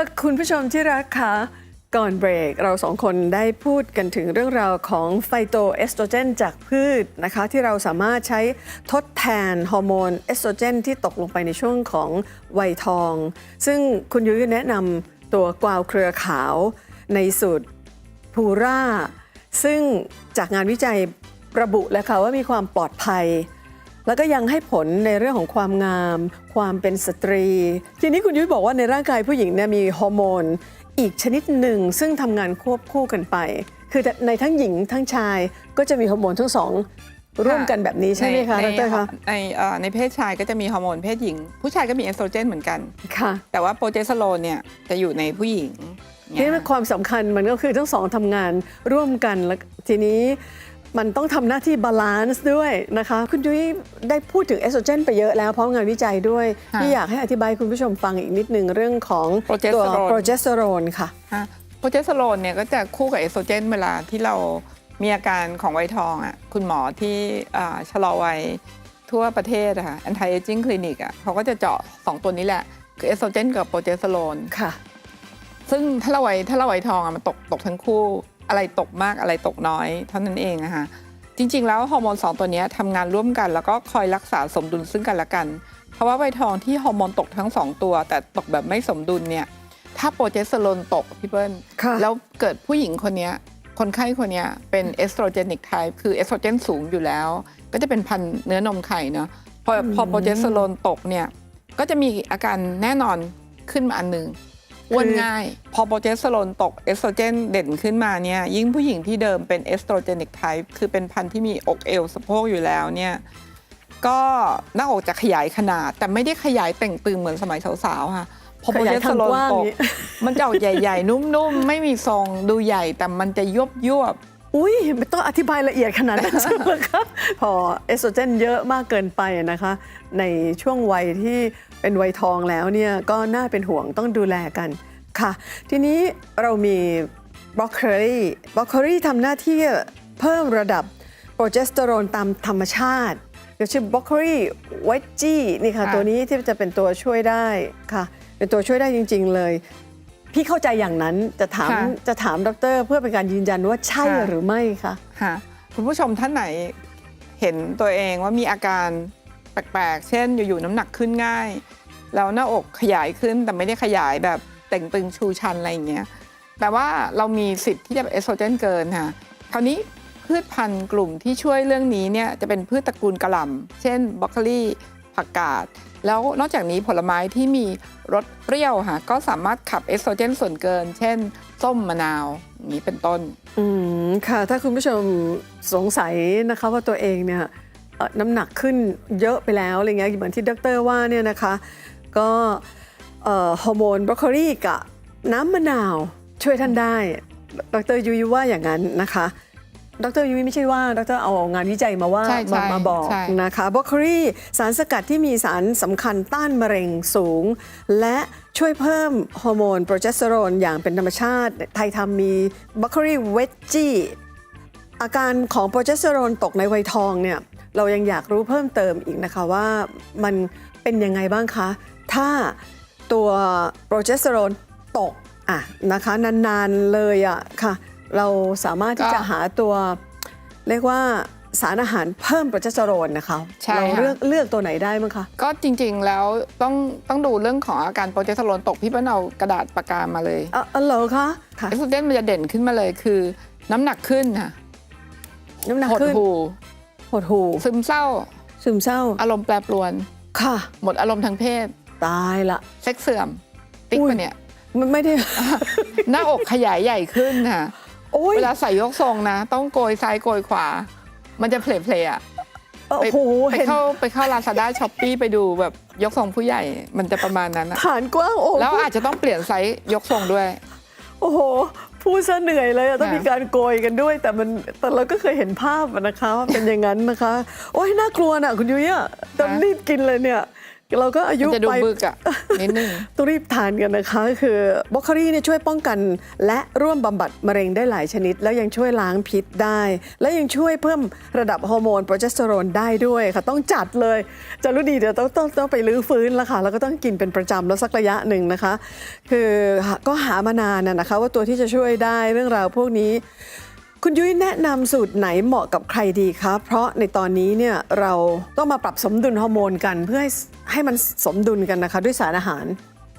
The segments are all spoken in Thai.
ค่ะคุณผู้ชมที่รักคะก่อนเบรก เราสองคนได้พูดกันถึงเรื่องราวของไฟโตเอสโตรเจนจากพืชนะคะ ที่เราสามารถใช้ทดแทนฮอร์โมนเอสโตรเจนที่ตกลงไปในช่วงของวัยทอง ซึ่งคุณยุ้ยแนะนำตัวกวาวเครือขาวในสูตรพูร่า ซึ่งจากงานวิจัยระบุแล้วค่ะว่ามีความปลอดภัย แล้วก็ยังให้ผลในเรื่องของความงาม ความเป็นสตรี ทีนี้คุณยุ้ยบอกว่าในร่างกายผู้หญิงเนี่ยมีฮอร์โมน อีกชนิดหนึ่งซึ่งทำงานควบคู่กันไป คือในทั้งหญิงทั้งชายก็จะมีฮอร์โมนทั้งสองร่วมกันแบบนี้ใช่ไหมคะในดรคะในเอ่อในเพศชายก็จะมีฮอร์โมนเพศหญิง ผู้ชายก็มีเอสโตรเจนเหมือนกันค่ะ แต่ว่าโปรเจสเตอโรนเนี่ยจะอยู่ในผู้หญิงทีนี้ความสำคัญมันก็คือทั้งสองทำงานร่วมกันแล้วทีนี้ มันต้องทำหน้าที่บาลานซ์ด้วยนะคะ คุณยุ้ยได้พูดถึงเอสโตรเจนไปเยอะแล้วเพราะงานวิจัยด้วยค่ะที่อยากให้อธิบายคุณผู้ชมฟังอีกนิดนึงเรื่องของโปรเจสตัวเตอโรนโปรเจสเตอโรนค่ะฮะโปรเจสเตอโรนเนี่ยก็จะคู่กับเอสโตรเจนเวลาที่เรามีอาการของวัยทองอะคุณหมอที่อ่าชะลอวัยทั่วประเทศอะค่ะ anti aging clinic อะเขาก็จะเจาะ 2 ตัวนี้แหละ คือเอสโตรเจนกับโปรเจสเตอโรน ค่ะ ซึ่งถ้าเราวัยถ้าเราวัยทองอะมันตกตกทั้งคู่ อะไรตกมากอะไรตกน้อย เท่านั้นเองนะคะจริง ๆ แล้วฮอร์โมนสองตัวเนี้ยทำงานร่วมกัน แล้วก็คอยรักษาสมดุลซึ่งกันและกัน เพราะว่าวัยทองที่ฮอร์โมนตกทั้งสองตัว แต่ตกแบบไม่สมดุลเนี่ยถ้าโปรเจสเตอโรนตกพี่เปิ้ลค่ะแล้วเกิดผู้หญิงคนเนี้ยคนไข้คนเนี้ยเป็นเอสโตรเจนิกไทป์คือเอสโตรเจนสูงอยู่แล้ว ก็จะเป็นพันธุ์เนื้อนมไข่เนาะพอพอโปรเจสเตอโรนตกเนี่ยก็จะมีอาการแน่นอนขึ้นมาอันหนึ่ง อ้วนง่าย พอโปรเจสเตอโรนตกเอสโตรเจนเด่นขึ้นมาเนี่ยยิ่งผู้หญิงที่เดิมเป็นเอสโตรเจนิกไทป์คือเป็นพันธุ์ที่มีอกเอวสะโพกอยู่แล้วเนี่ยก็หน้าอกจะขยายขนาด แต่ไม่ได้ขยายเต่งตึงเหมือนสมัยสาวๆค่ะพอโปรขยาเจยสเตอโรนทางกว้างตกนี้มันจะออกใหญ่ ๆ นุ่มๆ ไม่มีทรงดูใหญ่แต่มันจะยวบยวบ อุ้ยไม่ต้องอธิบายละเอียดขนาดนั้นใช่ไหมคะพอเอสโตรเจนเยอะมากเกินไปนะคะ ในช่วงวัยที่เป็นวัยทองแล้วเนี่ยก็น่าเป็นห่วงต้องดูแลกันค่ะ ทีนี้เรามีบล็อกเคอรี่บล็อกเคอรี่ทำหน้าที่เพิ่มระดับโปรเจสเตอโรนตามธรรมชาติเดี๋ยวชื่อบล็อกเคอรี่เวจจี้นี่ค่ะค่ะ ตัวนี้ที่จะเป็นตัวช่วยได้ค่ะ เป็นตัวช่วยได้จริง ๆ เลย พี่เข้าใจอย่างนั้นจะถามค่ะ จะถามดร เพื่อเป็นการยืนยันว่าใช่ค่ะหรือไม่คะ ค่ะคุณผู้ชมท่านไหนเห็นตัวเองว่ามีอาการแปลกๆ เช่นอยู่ๆน้ำหนักขึ้นง่าย แล้วหน้าอกขยายขึ้นแต่ไม่ได้ขยายแบบเต่งตึงชูชันอะไรอย่างเงี้ยแปลว่าเรามีสิทธิ์ที่จะเป็นเอสโตรเจนเกินค่ะคราวนี้พืชพันธุ์กลุ่มที่ช่วยเรื่องนี้เนี่ยจะเป็นพืชตระกูลกระหล่ำเช่นบรอกโคลี ผักกาด แล้วนอกจากนี้ผลไม้ที่มีรสเปรี้ยวค่ะก็สามารถขับเอสโตรเจนส่วนเกิน เช่น ส้มมะนาวอย่างนี้เป็นต้น อืมค่ะ ถ้าคุณผู้ชมสงสัยนะคะว่าตัวเองเนี่ยน้ำหนักขึ้นเยอะไปแล้วอะไรเงี้ยเหมือนที่ดรว่าเนี่ยนะคะ ก็ฮอร์โมนบรอกโคลีกับน้ำมะนาวช่วยท่านได้ ดรยุ้ยว่าอย่างนั้นนะคะ ดรยุ้ยไม่ใช่ว่าดรเอางานวิจัยมาว่าใช่ใช่มามาบอกใช่ นะคะบรอกโคลีสารสกัดที่มีสารสำคัญต้านมะเร็งสูง และช่วยเพิ่มฮอร์โมนโปรเจสเตอโรนอย่างเป็นธรรมชาติ ไทยทำมีบรอกโคลีเวจจี้อาการของโปรเจสเตอโรนตกในวัยทองเนี่ยเรายังอยากรู้เพิ่มเติมอีกนะคะว่ามันเป็นยังไงบ้างคะ ถ้าตัวโปรเจสเตอโรนตกอะนะคะนานๆเลยอะค่ะ เราสามารถที่ก็จะหาตัวเรียกว่าสารอาหารเพิ่มโปรเจสเตอโรนนะคะใช่เราค่ะเลือกเลือกตัวไหนได้มั้งคะ ก็จริงๆแล้วต้องต้องดูเรื่องของอาการโปรเจสเตอโรนตกพี่เปิ้ลเอากระดาษปากกามาเลยอะอ๋อเหรอคะค่ะเอสโตรเจนมันจะเด่นขึ้นมาเลยคือ น้ำหนักขึ้นค่ะน้ำหนักหดขึ้นหูหดหูซึมเศร้า ซึมเศร้า อารมณ์แปรปรวนค่ะ หมดอารมณ์ทางเพศ ตายละเซ็กเสื่อม ติ๊กอุ้ยปะเนี่ยมันไม่ได้หน้าอกขยายใหญ่ขึ้นค่ะ โอ้ยเวลาใส่ยกทรงนะ ต้องโกยซ้ายโกยขวา มันจะเพลเพลๆอะโอ้โหไปเห็นเข้าไปเข้าลาซาด้าช้อปปี้ไปดูแบบยกทรงผู้ใหญ่มันจะประมาณนั้นอะฐานกว้างโอ้แล้วอาจจะต้องเปลี่ยนไซส์ยกทรงด้วย โอ้โหพูดซะเหนื่อยเลยอะต้องค่ะมีการโกยกันด้วย แต่มันแต่เราก็เคยเห็นภาพอะนะคะว่าเป็นอย่างนั้นนะคะ โอ้ยน่ากลัวน่ะคุณยุ้ยอะต้องรีบกินเลยเนี่ย เราก็อายุมันจะดูไปบึกอะนิดนึงต้องรีบทานกันนะคะ คือบรอกโคลีเนี่ยช่วยป้องกัน และร่วมบำบัดมะเร็งได้หลายชนิด แล้วยังช่วยล้างพิษได้ และยังช่วยเพิ่มระดับฮอร์โมนโปรเจสเตอโรนได้ด้วยค่ะ ต้องจัดเลยจะรู้ดีเดี๋ยวต้องต้องต้องไปลื้อฟื้นแล้วค่ะ แล้วก็ต้องกินเป็นประจำแล้วสักระยะหนึ่งนะคะ คือก็หามานานนะนะคะ ว่าตัวที่จะช่วยได้เรื่องราวพวกนี้ คุณยุ้ยแนะนำสูตรไหนเหมาะกับใครดีคะ เพราะในตอนนี้เนี่ยเราต้องมาปรับสมดุลฮอร์โมนกันเพื่อให้ให้มันสมดุลกันนะคะ ด้วยสารอาหาร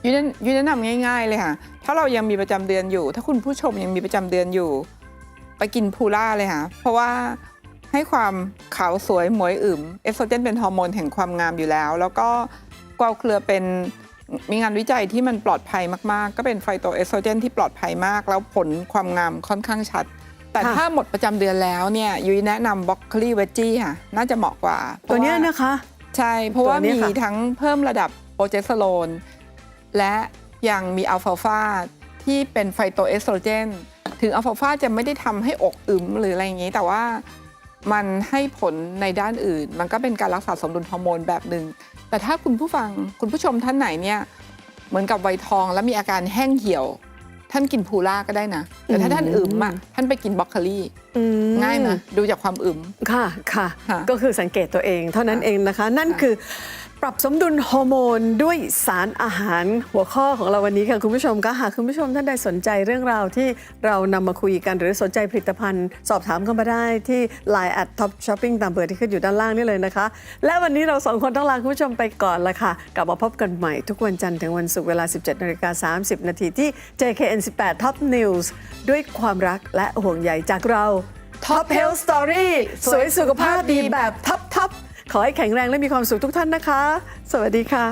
ยุ้ยแนะยุ้ยแนะนำง่ายๆเลยค่ะ ถ้าเรายังมีประจำเดือนอยู่ ถ้าคุณผู้ชมยังมีประจำเดือนอยู่ ไปกินพูล่าเลยค่ะ เพราะว่าให้ความขาวสวยหมวยอึมเอสโตรเจนเป็นฮอร์โมนแห่งความงามอยู่แล้ว แล้วก็กวาวเครือเป็นมีงานวิจัยที่มันปลอดภัยมากๆ ก็เป็นไฟโตเอสโตรเจนที่ปลอดภัยมาก แล้วผลความงามค่อนข้างชัด แต่ค่ะถ้าหมดประจำเดือนแล้วเนี่ยยุ้ยแนะนำบล็อกโคลีเวจจี้ค่ะ น่าจะเหมาะกว่าเพตัวราะเนี้ยว่านะคะ ใช่ เพราะว่าตัวเนี้มียค่ะทั้งเพิ่มระดับโปรเจสเตอโรนและยังมีอัลฟาฟาที่เป็นไฟโตเอสโตรเจน ถึงอัลฟาฟาจะไม่ได้ทำให้อกอึมหรืออะไรอย่างนี้ แต่ว่ามันให้ผลในด้านอื่น มันก็เป็นการรักษาสมดุลฮอร์โมนแบบหนึ่งแต่ถ้าคุณผู้ฟังคุณผู้ชมท่านไหนเนี่ยเหมือนกับไวยทอง แล้วมีอาการแห้งเหี่ยว ท่านกินพูล่าก็ได้นะ แต่ถ้าท่านอึมอะท่านไปกินบล็อกโคลีอืมง่ายนะดูจากความอึมค่ะค่ะค่ะ ก็คือสังเกตตัวเองเท่านั้นค่ะเองนะคะ นั่นค่ะคือ ปรับสมดุลฮอร์โมนด้วยสารอาหารหัวข้อของเราวันนี้ค่ะคุณผู้ชมก็หากคุณผู้ชมท่านใดสนใจเรื่องราวที่เรานำมาคุยกันหรือสนใจผลิตภัณฑ์ สอบถามเข้ามาได้ที่ Line at Top Shopping ตามเบอร์ที่ขึ้นอยู่ด้านล่างนี่เลยนะคะ และวันนี้เราสองคนต้องลาคุณผู้ชมไปก่อนละค่ะ กลับมาพบกันใหม่ทุกวันจันทร์ถึงวันศุกร์เวลา 17นาฬิกา30 นาทีที่ JKN 18 Top News ด้วยความรักและห่วงใยจากเรา Top Health Story สวยสุขภาพดีแบบท็อ ขอให้แข็งแรงและมีความสุขทุกท่านนะคะ สวัสดีค่ะ